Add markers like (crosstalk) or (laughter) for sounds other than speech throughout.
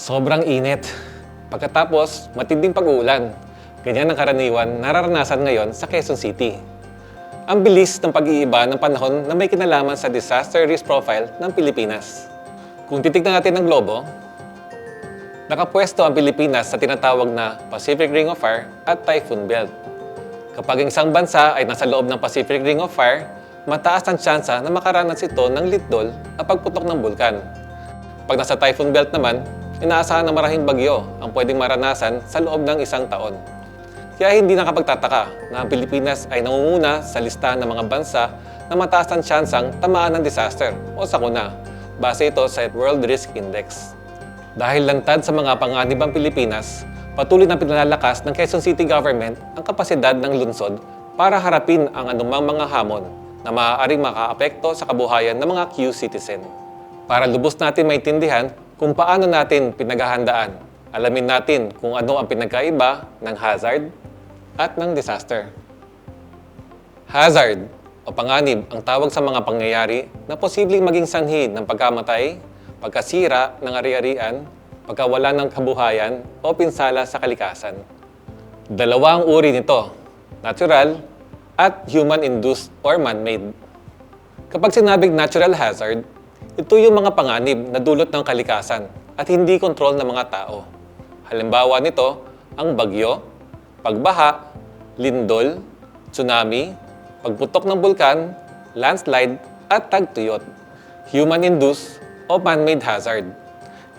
Sobrang init. Pagkatapos, matinding pag-uulan. Ganyan ang karaniwan nararanasan ngayon sa Quezon City. Ang bilis ng pag-iiba ng panahon na may kinalaman sa disaster risk profile ng Pilipinas. Kung titignan natin ang globo, nakapwesto ang Pilipinas sa tinatawag na Pacific Ring of Fire at Typhoon Belt. Kapag ang isang bansa ay nasa loob ng Pacific Ring of Fire, mataas ang tsansa na makaranas ito ng litdol at pagputok ng bulkan. Pag nasa typhoon belt naman, inaasahan na maraming bagyo ang pwedeng maranasan sa loob ng isang taon. Kaya hindi nakapagtataka na ang Pilipinas ay nangunguna sa listahan ng mga bansa na mataas ang tsansang tamaan ng disaster o sakuna. Base ito sa World Risk Index. Dahil lantad sa mga panganib ang Pilipinas, patuloy na pinalalakas ng Quezon City Government ang kapasidad ng lungsod para harapin ang anumang mga hamon na maaaring makaapekto sa kabuhayan ng mga Q-citizen. Para lubos natin maintindihan kung paano natin pinaghahandaan, alamin natin kung ano ang pinagkaiba ng hazard at ng disaster. Hazard o panganib ang tawag sa mga pangyayari na posibleng maging sanhi ng pagkamatay, pagkasira ng ari-arian, pagkawala ng kabuhayan o pinsala sa kalikasan. Dalawa ang uri nito, natural at human-induced or man-made. Kapag sinabing natural hazard, ito yung mga panganib na dulot ng kalikasan at hindi kontrol ng mga tao. Halimbawa nito, ang bagyo, pagbaha, lindol, tsunami, pagputok ng bulkan, landslide, at tagtuyot. Human-induced o man-made hazard.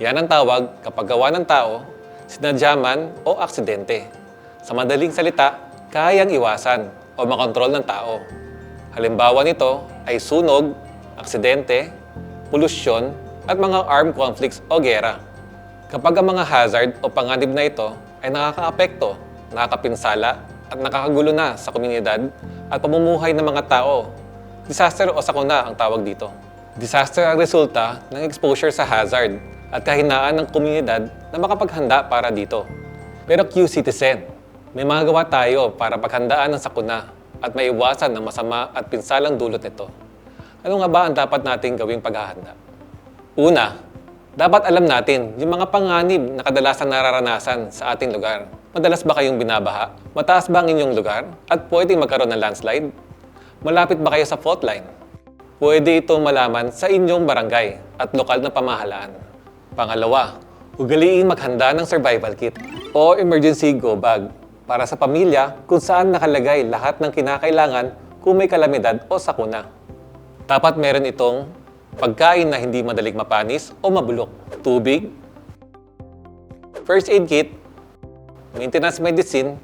Yan ang tawag kapag gawa ng tao, sinadyaman o aksidente. Sa madaling salita, kayang iwasan o makontrol ng tao. Halimbawa nito ay sunog, aksidente, polusyon, at mga armed conflicts o gera. Kapag ang mga hazard o panganib na ito ay nakakaapekto, nakakapinsala, at nakakagulo na sa komunidad at pamumuhay ng mga tao, disaster o sakuna ang tawag dito. Disaster ang resulta ng exposure sa hazard at kahinaan ng komunidad na makapaghanda para dito. Pero Q-citizen, may mga gawa tayo para paghandaan ng sakuna at maiwasan ng masama at pinsalang dulot nito. Ano nga ba ang dapat nating gawing paghahanda? Una, dapat alam natin yung mga panganib na kadalasan nararanasan sa ating lugar. Madalas ba kayong binabaha? Mataas ba ang inyong lugar? At pwedeng magkaroon ng landslide? Malapit ba kayo sa fault line? Pwede ito malaman sa inyong barangay at lokal na pamahalaan. Pangalawa, ugaliing maghanda ng survival kit o emergency go bag para sa pamilya kung saan nakalagay lahat ng kinakailangan kung may kalamidad o sakuna. Dapat meron itong pagkain na hindi madaling mapanis o mabulok, tubig, first aid kit, maintenance medicine,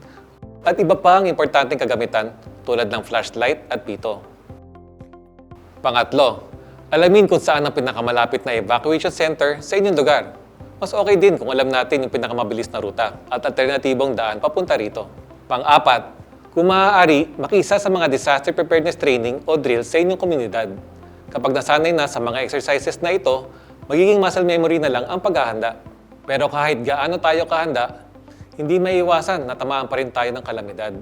at iba pang importanteng kagamitan tulad ng flashlight at pito. Pangatlo, alamin kung saan ang pinakamalapit na evacuation center sa inyong lugar. Mas okay din kung alam natin yung pinakamabilis na ruta at alternatibong daan papunta rito. Pang-apat, kung maaari, makisa sa mga disaster preparedness training o drill sa inyong komunidad. Kapag nasanay na sa mga exercises na ito, magiging muscle memory na lang ang paghahanda. Pero kahit gaano tayo kahanda, hindi maiiwasan na tamaan pa rin tayo ng kalamidad.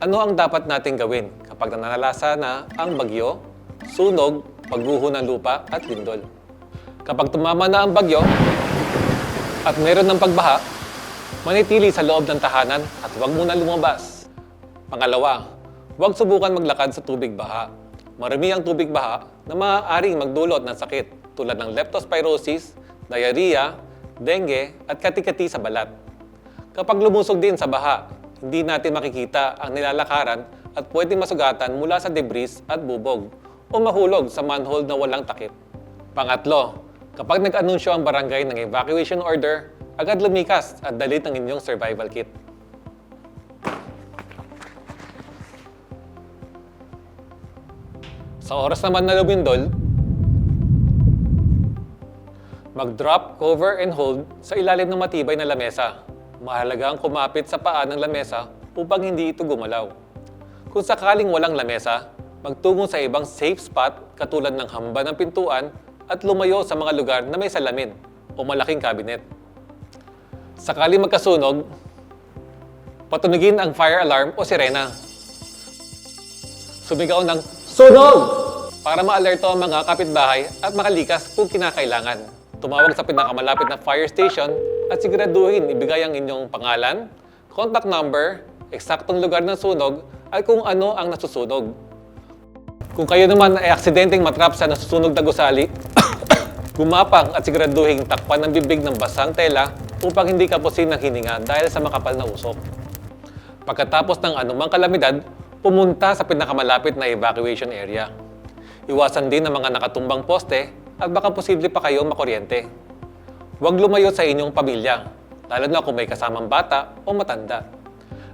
Ano ang dapat nating gawin kapag nanalasa na ang bagyo, sunog, pagguho ng lupa at lindol? Kapag tumama na ang bagyo at meron ng pagbaha, manitili sa loob ng tahanan at huwag muna lumabas. Pangalawa, huwag subukan maglakad sa tubig baha. Marami ang tubig baha na maaaring magdulot ng sakit tulad ng leptospirosis, diarrhea, dengue at katikati sa balat. Kapag lumusog din sa baha, hindi natin makikita ang nilalakaran at pwedeng masugatan mula sa debris at bubog o mahulog sa manhole na walang takip. Pangatlo, kapag nag-anunsyo ang barangay ng evacuation order, agad lumikas at dalit ang inyong survival kit. Sa oras naman na lumindol, mag-drop, cover, and hold sa ilalim ng matibay na lamesa. Mahalaga ang kumapit sa paa ng lamesa upang hindi ito gumalaw. Kung sakaling walang lamesa, magtungo sa ibang safe spot katulad ng hamba ng pintuan at lumayo sa mga lugar na may salamin o malaking kabinet. Sakaling magkasunog, patunugin ang fire alarm o sirena. Sumigaw ng sunog para ma-alerto ang mga kapitbahay at makalikas kung kinakailangan. tumawag sa pinakamalapit na fire station at siguraduhin ibigay ang inyong pangalan, contact number, eksaktong lugar ng sunog at kung ano ang nasusunog. Kung kayo naman ay aksidenteng matrap sa nasusunog na gusali, (coughs) gumapang at siguraduhin takpan ng bibig ng basang tela upang hindi kapusin ng hininga dahil sa makapal na usok. Pagkatapos ng anumang kalamidad, pumunta sa pinakamalapit na evacuation area. Iwasan din ang mga nakatumbang poste at baka posible pa kayo makuryente. Huwag lumayo sa inyong pamilya, lalo na kung may kasamang bata o matanda.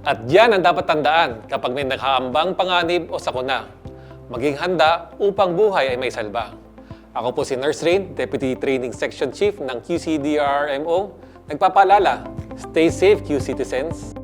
At yan ang dapat tandaan kapag may nakaambang panganib o sakuna. Maging handa upang buhay ay may salba. Ako po si Nurse Rain, Deputy Training Section Chief ng QCDRMO. Nagpapaalala, stay safe Q citizens.